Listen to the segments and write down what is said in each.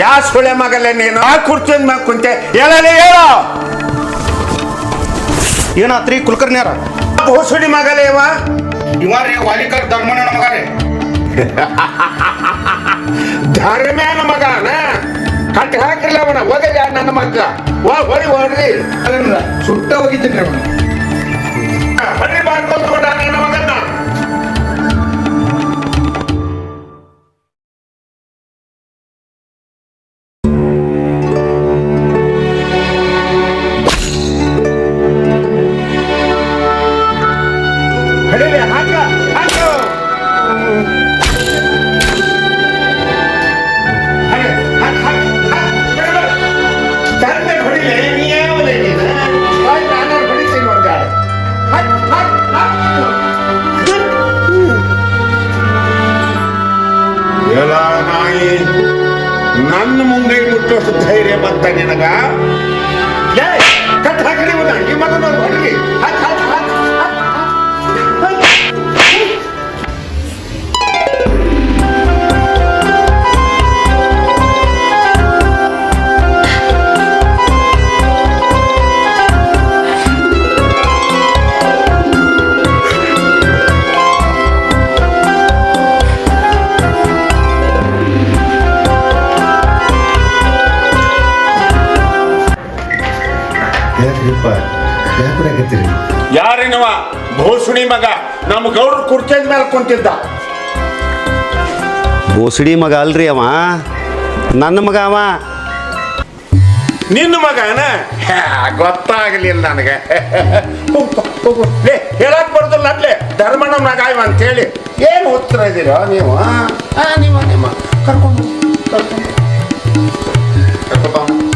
ಯಾ ಸುಳೆ ಮಗಲೇ ನೀನು? ಆ ಕುರ್ಚಿನ ಮ್ಯಾಗ ಕುಂತೆ. ಹೇಳಲಿ ಹೇಳೋ. ಏನಾತ್ರಿ? ಕುಲಕರ್ಣಿಯಾರ? ಭೂಸುಡಿ ಮಗಲೇ ಇವ. ಇವಾರಿ ವಾಲಿಕರ್ ಧರ್ಮನ ಮಗಾರಿ ಧರ್ಮ್ಯಾನ ಮಗನ? ಕಟ್ಟಿ ಹಾಕಿರ್ಲ ಅವನ ಹೋಗಲಿ ನನ್ನ ಮಗ ಹೊಡಿ ಹೊಡ್ರಿ ಸುಟ್ಟ ಹೋಗಿದ್ದೀನಿ ಅವನು. ನಮ್ಮ ಗೌಡ್ರ ಕುರ್ಚಿದ ಮೇಲೆ ಕುಂತಿದ್ದ. ಬೋಸಡಿ ಮಗ ಅಲ್ರಿ ಅವ. ನನ್ನ ಮಗ ಅವ. ನಿನ್ನ ಮಗನ? ಗೊತ್ತಾಗ್ಲಿಲ್ಲ ನನಗೆ. ಹೇಳಕ್ ಬರೋದಿಲ್ಲ ಅಲ್ಲೇ ಧರ್ಮಣ್ಣ ಮಗ ಇವ ಅಂತೇಳಿ. ಏನು ಉತ್ತರ ಇದೀರ ನೀವು? ನಿಮ್ಮ ನಿಮ್ಮ. ಕರ್ಕೊಂಡು ಕರ್ಕೊಂಡು. ಕರ್ಕೊಂಡು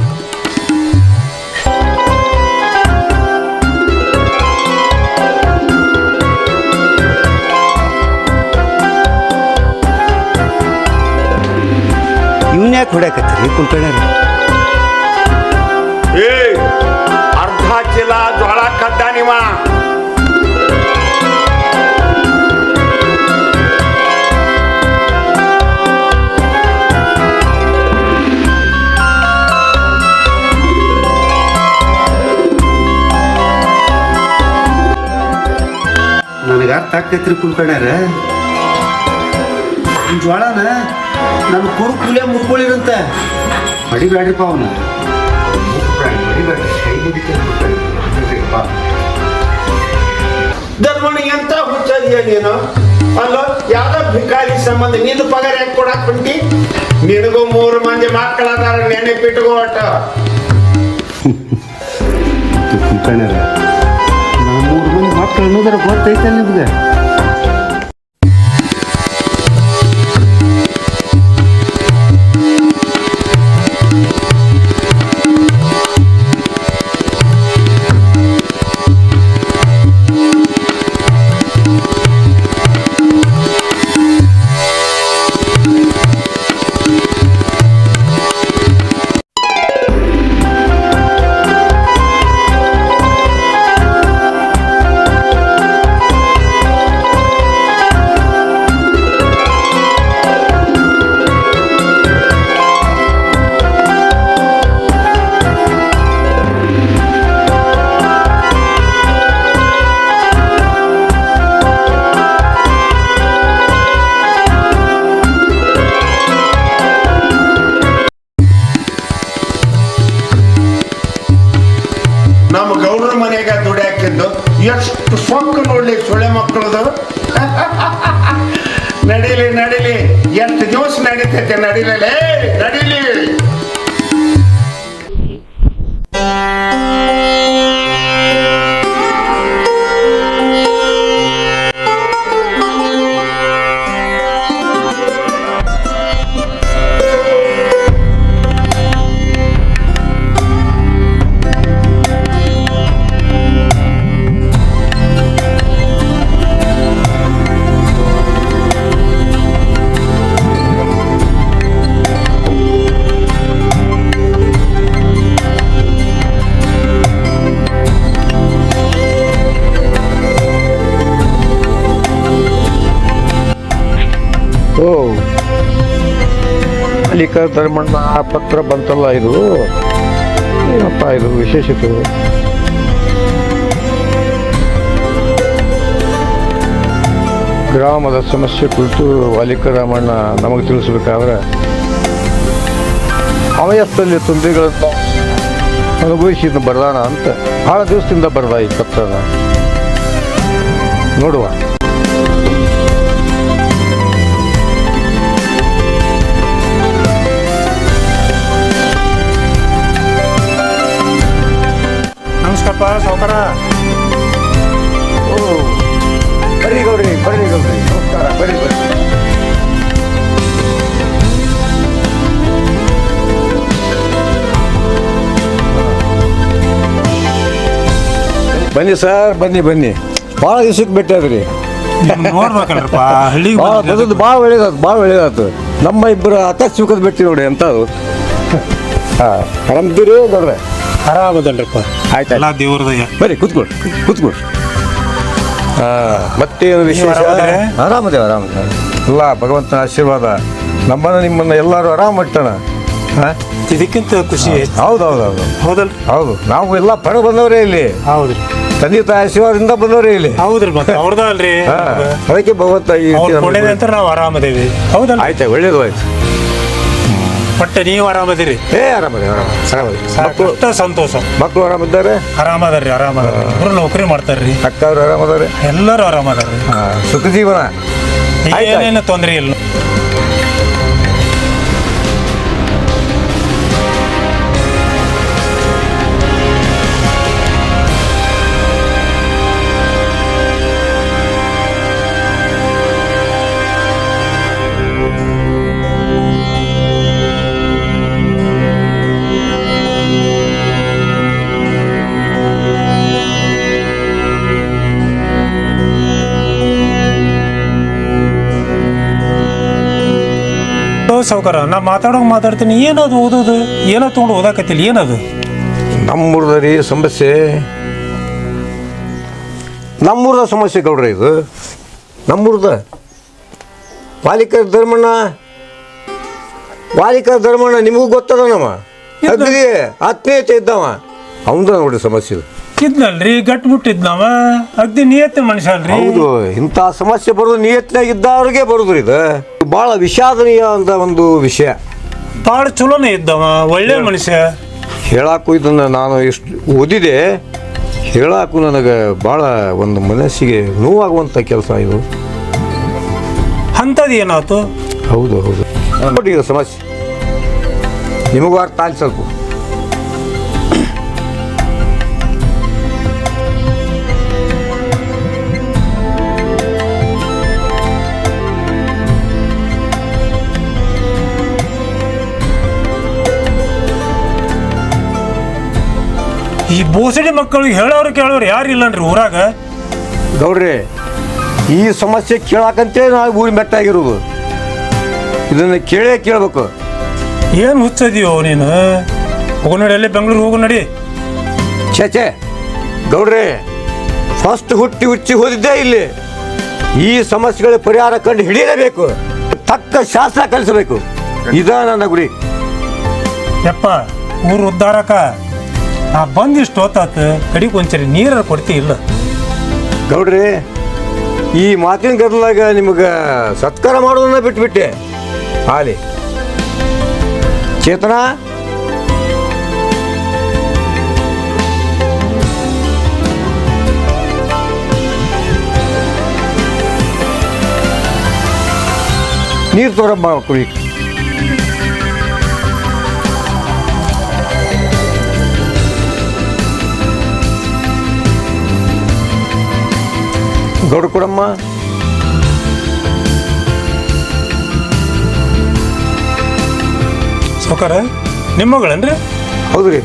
ಇವನ್ ಯಾಕೆ ಏ ಅರ್ಧ ಚೀಲ ಜೋಳ ಕದ್ದ ನೀವ. ನನಗೆ ಅರ್ಥ ಆಗ್ತೈತ್ರಿ ಕುಲ್ಕರ್ಣ್ಯಾರ ಈ ಜ್ವಾಳನ ನನ್ನ ಕುರು ಕೂಲೆ ಅಡಿ ಹೊಡಿಬ್ಯಾಡ್ರಿಪ್ಪ ಅವನು ಧರ್ಮಣ್ಣ ಎಂತ ಹುಚ್ಚದಿಯ ನೀನು ಅಲ್ಲ ಯಾವ್ದೋ ಭಿಕಾರಿ ಸಂಬಂಧ ನಿನ್ನ ಪಗಾರ ಯಾಕೆ ಕೊಡಕ್ ಬಂತಿ ನಿನಗೂ ಮೂರು ಮಂದಿ ಮಕ್ಕಳದಾರ ನೆನಪಿಟ್ಕೋ ಒಟ್ಟ ನನ್ನ ಮೂರು ಮಂದಿ ಮಕ್ಕಳು ಅನ್ನೋದ್ರ ಗೊತ್ತೈತೆ ನಿಮ್ಗೆ que tener el ಓ. ಮಾಲೀಕ ಧರ್ಮಣ್ಣ ಪತ್ರ ಬಂತಲ್ಲ ಇದು? ಏನಪ್ಪ ಇದು ವಿಶೇಷತೆ ಗ್ರಾಮದ ಸಮಸ್ಯೆ ಕುರಿತು ವಾಲಿಕ ರಾಮಣ್ಣ ನಮಗೆ ತಿಳಿಸಬೇಕಾದ್ರೆ, ಅವಯಸ್ಸಲ್ಲಿ ತೊಂದರೆಗಳನ್ನು ಅನುಭವಿಸಿದ ಬರ್ದಾನ ಅಂತ ಬಹಳ ದಿವಸದಿಂದ ಬರ್ದ ಈ ಪತ್ರನ ನೋಡುವ. ಸಾವುಕಾರ. ಓ ಬರ್ರಿ ಗೌಡ್ರಿ ಬರ್ರಿ ಗೌಡ್ರಿ. ನಮಸ್ಕಾರ ಬರ್ರಿ ಬರ್ರಿ. ಬನ್ನಿ ಸರ್ ಬನ್ನಿ ಬನ್ನಿ. ಭಾಳ ದಿವ್ಸಕ್ಕೆ ಭೇಟಿಯಾದ್ರಿ ನಿಮ್ಗ್ ನೋಡ್ಬೇಕಲ್ರಪ್ಪ ಹಳ್ಳಿಗೆ ಭಾಳ ಬಂದಿದ್ದು. ಭಾಳ ಒಳ್ಳೇದಾಯ್ತು ಭಾಳ ಒಳ್ಳೇದಾಯ್ತು ನಮ್ಮ ಇಬ್ಬರು ಸುಖದ ಭೇಟಿ ನೋಡಿ ಅಂತ ಅದು ಹಾಂ ಆರಾಮಿದ್ದೀರಿ ಗೌಡ್ರೆ? ಆರಾಮದಲ್ರಪ್ಪ ಆಯ್ತು ಎಲ್ಲ ದೇವ್ರದಯ್ಯ ಬರ್ರಿ ಕೂತ್ಕೊಳ್ರಿ ಕೂತ್ಕೊಳ್ರಿ ಮತ್ತೇನು ವಿಶೇಷ? ಆರಾಮ ಆರಾಮದೇವ ಆರಾಮದೇವ. ಎಲ್ಲ ಭಗವಂತನ ಆಶೀರ್ವಾದ. ನಮ್ಮನ್ನ ನಿಮ್ಮನ್ನ ಎಲ್ಲರೂ ಆರಾಮ ಇಟ್ಟಣ ಇದಕ್ಕಿಂತ ಖುಷಿ. ಹೌದು ಹೌದು ಹೌದು. ಹೌದಲ್ರಿ? ಹೌದು. ನಾವು ಎಲ್ಲ ಪಡ ಬಂದವರೇ ಇಲ್ಲಿ. ಹೌದ್ರಿ. ತಂದೆ ತಾಯಿ ಆಶೀರ್ವಾದದಿಂದ ಬಂದವರೇ ಇಲ್ಲಿ. ಹೌದ್ರಿ ಮತ್ತೆ ಅವ್ರದ ಅಲ್ರಿ ಹಾ, ಅದಕ್ಕೆ ಭಗವಂತ ಈ ರೀತಿ ನಮ್ಗೆ ನಾವು ಆರಾಮದೇವಿ. ಹೌದಲ್ಲ ಆಯ್ತಾ ಒಳ್ಳೇದು ಆಯ್ತು. ಬಟ್ ನೀವು ಆರಾಮದಿರಿ? ಏ ಆರಾಮದ ಸಂತೋಷ. ಮಕ್ಕಳು ಆರಾಮಿದ್ದಾರೆ ಆರಾಮದಾರ್ರಿ ಆರಾಮದಾರ ಇಬ್ರು ನೌಕರಿ ಮಾಡ್ತಾರ್ರಿ. ಅಕ್ಕವ್ರು ಆರಾಮದಾರೆ? ಎಲ್ಲರೂ ಆರಾಮದಾರ್ರಿ. ಸುಖ ಜೀವನ. ಏನೇನು ತೊಂದರೆ ಇಲ್ಲ? ಸಾವುಕಾರ ನಾ ಮಾತಾಡೋ ಮಾತಾಡ್ತೀನಿ. ಏನದು ಓದೋದು? ಏನೋ ತೊಗೊಂಡು ಓದಾಕತ್ತಿಲ್ಲ ಏನದು? ನಮ್ಮೂರದ ರೀ ಸಮಸ್ಯೆ. ನಮ್ಮೂರದ ಸಮಸ್ಯೆ ಗೌಡ್ರಿ ಇದು. ನಮ್ಮೂರದ. ಪಾಲಿಕ ಧರ್ಮಣ್ಣ. ಪಾಲಿಕ ಧರ್ಮಣ್ಣ ನಿಮಗೂ ಗೊತ್ತದ ನಮ್ಮ? ಆತ್ಮೀಯತೆ ಇದ್ದವ. ಅವಂದ ನೋಡ್ರಿ ಸಮಸ್ಯೆ ಇದು. ಇದ್ನಲ್ರಿ ಗಟ್ ಮುಟ್ಟಿದ್ನವ ಅಗ್ದಿ ನಿಯತ್ತಿನ ಮನುಷ್ಯ ಅಲ್ರಿ ಹೌದು ಇಂಥ ಸಮಸ್ಯೆ ಬರೋದು ನಿಯತ್ನಾಗ ಇದ್ದವ್ರಿಗೆ ಬರೋದು ಇದು. ಬಹಳ ವಿಷಾದನೀಯ ಅಂತ ಒಂದು ವಿಷಯ. ಭಾಳ ಚಲೋನೇ ಇದ್ದವ ಒಳ್ಳೆ ಮನುಷ್ಯ. ಹೇಳಾಕು ಇದನ್ನು ನಾನು ಎಷ್ಟು ಓದಿದೆ. ಹೇಳಾಕು ನನಗೆ ಭಾಳ ಒಂದು ಮನಸ್ಸಿಗೆ ನೋವಾಗುವಂಥ ಕೆಲಸ ಇದು. ಅಂಥದ್ದು ಏನಾಯ್ತು? ಹೌದು ಹೌದು. ಇದು ಸಮಸ್ಯೆ. ನಿಮಗೂ ಅರ್ಥ ಆಯ್ತು ಸ್ವಲ್ಪ ಈ ಬೋಸಡಿ ಮಕ್ಕಳಿಗೆ ಹೇಳೋರು ಕೇಳೋರು ಯಾರು ಇಲ್ಲನ್ರಿ ಊರಾಗ? ಗೌಡ್ರಿ ಈ ಸಮಸ್ಯೆ ಕೇಳಾಕಂತೇ ನಾವು ಊರಿ ಮೆಟ್ಟಾಗಿರೋದು. ಇದನ್ನು ಕೇಳೇ ಕೇಳಬೇಕು. ಏನು ಹುಚ್ಚದಿಯೋ ನೀನು? ಹೋಗು ನಡಿ ಅಲ್ಲೇ ಬೆಂಗಳೂರು ಹೋಗು ನಡಿ. ಛೇ ಛೇ ಗೌಡ್ರೆ ಫಸ್ಟ್ ಹುಟ್ಟಿ ಹುಚ್ಚಿ ಹೋದಿದ್ದೇ ಇಲ್ಲಿ. ಈ ಸಮಸ್ಯೆಗಳ ಪರಿಹಾರ ಕಂಡು ಹಿಡಿಯಲೇಬೇಕು. ತಕ್ಕ ಶಾಸ್ತ್ರ ಕಲಿಸಬೇಕು. ಇದ ನನ್ನ ಗುರಿ ಯಪ್ಪ ಊರು ಉದ್ಧಾರಕ ನಾ ಬಂದಿಷ್ಟು ಹೊತ್ತಾತ, ಕಡಿಗೆ ಒಂಚರಿ ನೀರ ಕೊಡ್ತಿ ಇಲ್ಲ. ಗೌಡ್ರಿ, ಈ ಮಾತಿನ ಗದ್ದಲಾಗ ನಿಮಗೆ ಸತ್ಕಾರ ಮಾಡೋದನ್ನ ಬಿಟ್ಬಿಟ್ಟೆ. ಆಲಿ ಚೇತನ? ನೀರು ತೋರಮ್ಮ ಕುಡಿ ಗೌಡ ಕೊಡಮ್ಮ ಸಾವುಕಾರ ನಿಮ್ಮ ಮಗಳನ್ರಿ? ಹೌದ್ರಿ.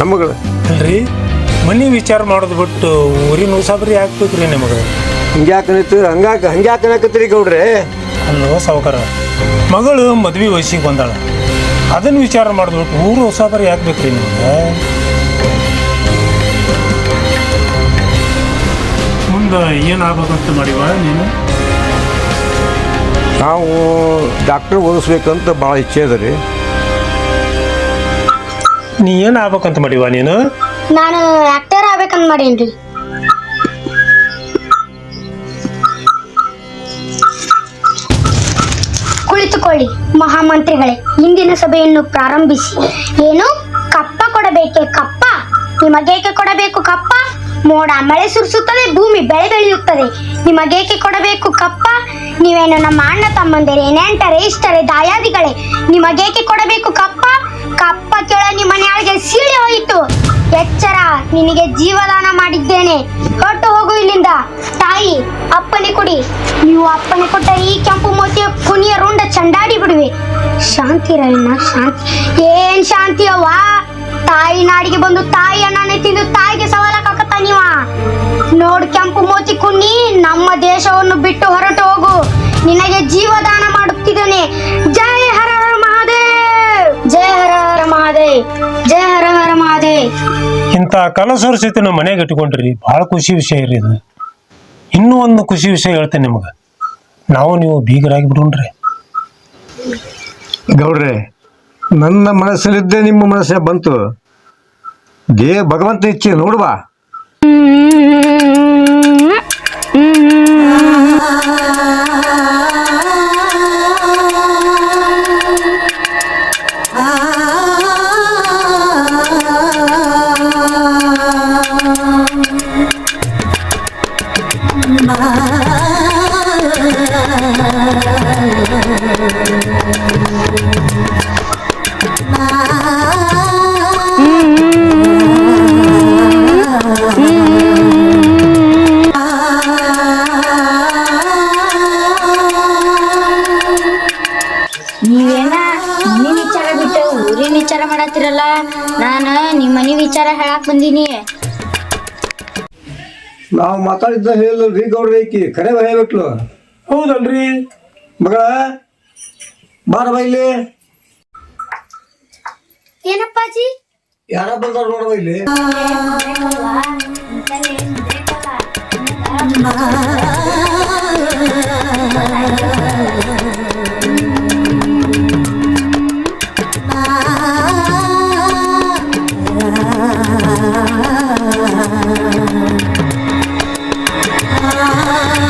ನಮ್ಮಗಳು ಅಲ್ರಿ ಮನಿ ವಿಚಾರ ಮಾಡೋದು ಬಿಟ್ಟು ಊರಿನ ಉಸಾಬರಿ ಹಾಕ್ಬೇಕ್ರಿ ನಿಮಗೆ. ಹಿಂಗ್ಯಾಕೆ ಹಂಗಾಕ ಹಂಗ್ಯಾಕೆ ಅನ್ನಕತ್ತೀರಿ ಗೌಡ್ರೆ. ಅಲ್ಲೋ ಸಾವುಕಾರ ಮಗಳು ಮದ್ವೆ ವಯಸ್ಸಿಗೆ ಬಂದಾಳ. ಅದನ್ನ ವಿಚಾರ ಮಾಡಿದ್ಬಿಟ್ಟು ಊರು ಹೊಸಾಬರಿ ಹಾಕ್ಬೇಕ್ರಿ ನಿಮಗೆ. ಮುಂದೆ ಏನಾಗಬೇಕಂತ ಮಾಡಿವ ನೀನು? ನಾವು ಡಾಕ್ಟರ್ ಓದಿಸ್ಬೇಕಂತ ಭಾಳ ಇಚ್ಛೆ ಅದ ರೀ. ನೀ ಏನು ಆಗ್ಬೇಕಂತ ಮಾಡಿವ ನೀನು? ನಾನು ಆಕ್ಟರ್ ಆಗ್ಬೇಕಂತ ಮಾಡೇನ್ರಿ. ಕುಳಿತುಕೊಳ್ಳಿ ಮಹಾಮಂತ್ರಿಗಳೇ. ಇಂದಿನ ಸಭೆಯನ್ನು ಪ್ರಾರಂಭಿಸಿ. ಏನು? ಕಪ್ಪ ಕೊಡಬೇಕೆ ಕಪ್ಪ? ನಿಮಗೇಕೆ ಕೊಡಬೇಕು ಕಪ್ಪ? ಮೋಡ, ಮಳೆ ಸುರಿಸುತ್ತದೆ, ಭೂಮಿ ಬೆಳೆ ಬೆಳೆಯುತ್ತದೆ. ನಿಮಗೇಕೆ ಕೊಡಬೇಕು ಕಪ್ಪ? ನೀವೇನು ನಮ್ಮ ಅಣ್ಣ ತಮ್ಮಂದಿರೇ, ನೆಂಟರೇ, ಇಷ್ಟರೇ, ದಾಯಾದಿಗಳೇ ನಿಮಗೇಕೆ ಕೊಡಬೇಕು ಕಪ್ಪ? ಕಪ್ಪ ಕೇಳ ನಿಮ್ಮ ಮನೆಯೊಳಗೆ ಸೀಳಿ ಹೋಯಿತು. ಎಚ್ಚರ, ನಿನಗೆ ಜೀವದಾನ ಮಾಡಿದ್ದೇನೆ. ಹೊಟ್ಟು ಹೋಗು ಇಲ್ಲಿಂದ. ತಾಯಿ, ಅಪ್ಪನೆ ಕೊಡಿ. ನೀವು ಅಪ್ಪನೆ ಕೊಟ್ಟ ಈ ಕೆಂಪು ಮೋತಿಯ ಕುನಿಯ ರುಂಡ ಚಂಡಾಡಿ ಬಿಡುವೆ. ಶಾಂತಿ ರಣ್ಣ ಶಾಂತಿ. ಏನ್ ಶಾಂತಿ ಅವ್ವ ತಾಯಿ ನಾಡಿಗೆ ಬಂದು ತಾಯಿ ಅಣ್ಣನೇ ತಿಂದು ತಾಯಿಗೆ ಸವಾಲಕ್ಕಾಗತ್ತ ನೀವ ನೋಡ್ ಕೆಂಪು ಮೋತಿ ಕುನ್ನಿ ನಮ್ಮ ದೇಶವನ್ನು ಬಿಟ್ಟು ಹೊರಟು ಹೋಗು. ನಿನಗೆ ಜೀವದಾನ ಮಾಡುತ್ತಿದ್ದೇನೆ. ಜಯ ಹರ ಹರ ಮಹಾದೇವ್. ಜಯ ಹರ ಹರ ಮಹಾದೇವ್. ಜಯ ಹರ ಹರ ಮಹಾದೇವ್. ಇಂಥ ಕನಸರ ಸಹಿತ ನಮ್ಮ ಮನೆಗೆ ಇಟ್ಕೊಂಡ್ರಿ ಬಹಳ ಖುಷಿ ವಿಷಯ ರೀ ಇದು. ಇನ್ನೂ ಒಂದು ಖುಷಿ ವಿಷಯ ಹೇಳ್ತೇನೆ ನಿಮಗೆ. ನಾವು ನೀವು ಬೀಗರಾಗಿ ಬಿಡೋಣ್ರಿ ಗೌಡ್ರೆ ನನ್ನ ಮನಸ್ಸಲ್ಲಿದ್ದೇ ನಿಮ್ಮ ಮನಸ್ಸೇ ಬಂತು. ದೇ ಭಗವಂತ ಇಚ್ಛೆ ನೋಡುವ ನೀವೇನ ನಾವು ಮಾತಾಡಿದ್ದ ಹೇಳಿಲ್ರಿ ಗೌಡ್ರ ಈಕಿ ಕರೆ ಹೇಳ್ಬಿಟ್ಲು. ಹೌದಲ್ರಿ. ಮಗಳ ಬಾರ ಬೈಲೆ ಏನಪ್ಪಾಜಿ? ಯಾರ ಬಂದಾರ ನೋಡುವ ಇಲ್ಲಿ. 啊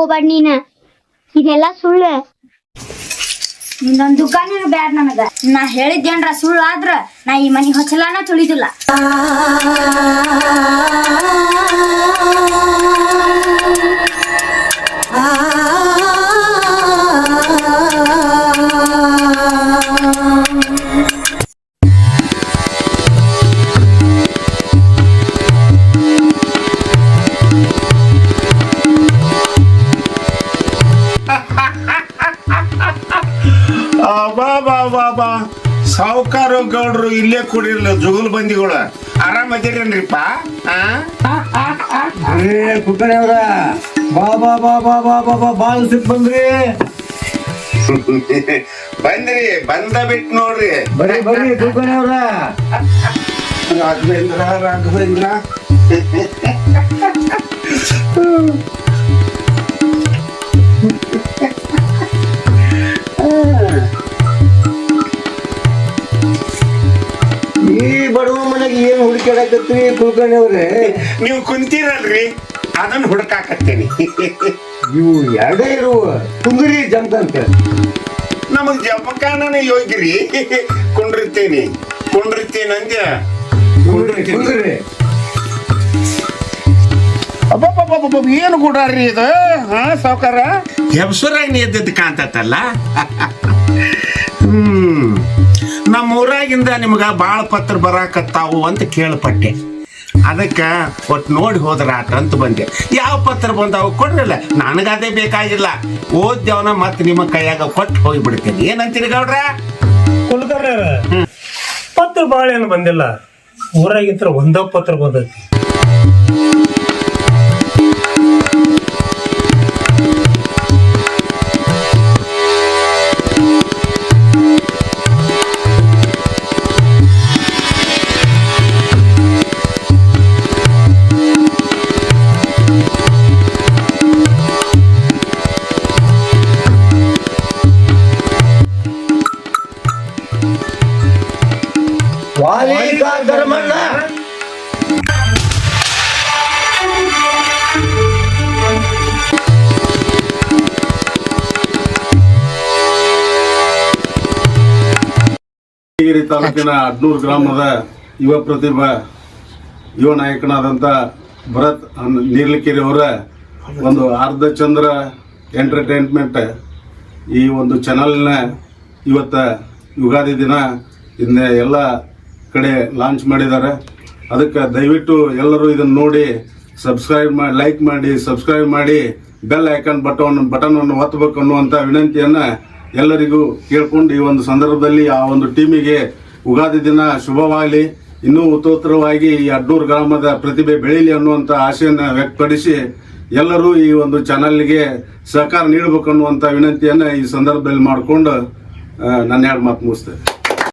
ಹೋಗ್ಬೇಡ ನೀನ. ಇದೆಲ್ಲ ಸುಳ್ಳು. ನಿನ್ನೊಂದು ದುಕಾನ ಬ್ಯಾಡ ನನಗ. ನಾ ಹೇಳಿದ್ದೇನ್ರ ಸುಳ್ಳು ಆದ್ರ ನಾ ಈ ಮನಿ ಹೊಚ್ಚಲಾನ ತುಳಿದಿಲ್ಲ. ಸಾವುಕಾರ ಗೌಡ್ರು ಇಲ್ಲೇ ಕೂಡಿರ್ಲ ಜುಗುಲ್ ಬಂದಿಗಳ. ಆರಾಮ್ ಅದಿರೇನ್ರಿಪ್ಪ? ಕುಕ್ಕಣೆ ಅವ್ರ. ಬಾ ಬಾ ಬಾ ಬಾ ಬಾ ಬಾ ಬಾ ಸಿಕ್ ಬಂದ್ರಿ. ಬಂದ್ರಿ ಬಂದ ಬಿಟ್ ನೋಡ್ರಿ. ಬರ್ರಿ ಬರ್ರಿ ಕುಕ್ಕಣೆ ಅವ್ರ. ರಾಘವೇಂದ್ರ ರಾಘವೇಂದ್ರ. ಬಡವ ಮನೆಗೆ ಏನ್ ಹುಡುಕಾಡಕತ್ರಿ ಕುಲ್ಕರ್ಣಿ ಅವ್ರೆ? ನೀವು ಕುಂತೀರಲ್ರಿ ಅದನ್ನ ಹುಡುಕಾಕತ್ತೀನಿ. ಇವು ಎರಡೇ ಇರುವ ಕುಂದ್ರಿ ಜಂತಂತ ನಮಗ್ ಜಪಕಾನನ ಯೋಗ್ಯರಿ ಕುಂಡಿರ್ತೀನಿ ಕುಂಡಿರ್ತೀನಿ ಅಂದ್ಯ. ಕುಂದ್ರಿ ಕುಂದ್ರಿ. ಅಬ್ಬಬ್ಬಬ್ಬಬ್ಬ, ಏನು ಗುಡಾರಿ ಇದು? ಹಾ ಸಾವುಕಾರ? ಹೆಬ್ಸುರಾಗಿ ಎದ್ದಿದ್ದು ಕಾಂತತ್ತಲ್ಲ ಹ್ಮ್. ನಮ್ಮ ಊರಾಗಿಂದ ನಿಮ್ಗ ಬಾಳ ಪತ್ರ ಬರಾಕತ್ತಾವು ಅಂತ ಕೇಳ್ಪಟ್ಟೆ. ಅದಕ್ಕೆ ಒಟ್ಟು ನೋಡಿ ಹೋದ್ರ ಆಟ ಅಂತ ಬಂದೆ. ಯಾವ ಪತ್ರ ಬಂದಾವು ಕೊಡ್ರಲ್ಲ ನನಗದೇ ಬೇಕಾಗಿಲ್ಲ. ಓದ್ಯವನ ಮತ್ತೆ ನಿಮ್ಮ ಕೈಯಾಗ ಕೊಟ್ಟು ಹೋಗಿಬಿಡ್ತೇನೆ. ಏನಂತೀರಿ ಗೌಡ್ರ? ಕುಲಕರ್ಣ ಪತ್ರ ಭಾಳ ಏನು ಬಂದಿಲ್ಲ. ಊರಾಗಿಂತ ಒಂದ ಪತ್ರ ಬಂದೈತಿ. ಧರ್ಮಣ್ಣ ತಾಲೂಕಿನ ಅಡ್ನೂರು ಗ್ರಾಮದ ಯುವ ಪ್ರತಿಭಾ, ಯುವ ನಾಯಕನಾದಂಥ ಭರತ್ ನೀರ್ಲಿಕೆರೆ ಅವರ ಒಂದು ಅರ್ಧ ಚಂದ್ರ ಎಂಟರ್ಟೈನ್ಮೆಂಟ್ ಈ ಒಂದು ಚಾನಲ್ನ ಇವತ್ತ ಯುಗಾದಿ ದಿನ. ಹಿಂದೆ ಎಲ್ಲ ಕಡೆ ಲಾಂಚ್ ಮಾಡಿದ್ದಾರೆ. ಅದಕ್ಕೆ ದಯವಿಟ್ಟು ಎಲ್ಲರೂ ಇದನ್ನು ನೋಡಿ ಸಬ್ಸ್ಕ್ರೈಬ್ ಮಾಡಿ ಲೈಕ್ ಮಾಡಿ ಸಬ್ಸ್ಕ್ರೈಬ್ ಮಾಡಿ ಬೆಲ್ ಐಕಾನ್ ಬಟನ್ ಬಟನನ್ನು ಒತ್ತಬೇಕು ಅನ್ನುವಂಥ ವಿನಂತಿಯನ್ನು ಎಲ್ಲರಿಗೂ ಕೇಳ್ಕೊಂಡು ಈ ಒಂದು ಸಂದರ್ಭದಲ್ಲಿ ಆ ಒಂದು ಟೀಮಿಗೆ ಉಗಾದಿ ದಿನ ಶುಭವಾಗಲಿ. ಇನ್ನೂ ಉತ್ತೋತ್ತರವಾಗಿ ಈ ಅಡ್ಡೂರು ಗ್ರಾಮದ ಪ್ರತಿಭೆ ಬೆಳೀಲಿ ಅನ್ನುವಂಥ ಆಶೆಯನ್ನು ವ್ಯಕ್ತಪಡಿಸಿ ಎಲ್ಲರೂ ಈ ಒಂದು ಚಾನಲ್ಗೆ ಸಹಕಾರ ನೀಡಬೇಕು ಅನ್ನುವಂಥ ವಿನಂತಿಯನ್ನು ಈ ಸಂದರ್ಭದಲ್ಲಿ ಮಾಡಿಕೊಂಡು ನನ್ನ ಎರಡು ಮಾತು ಮುಗಿಸ್ತೇನೆ.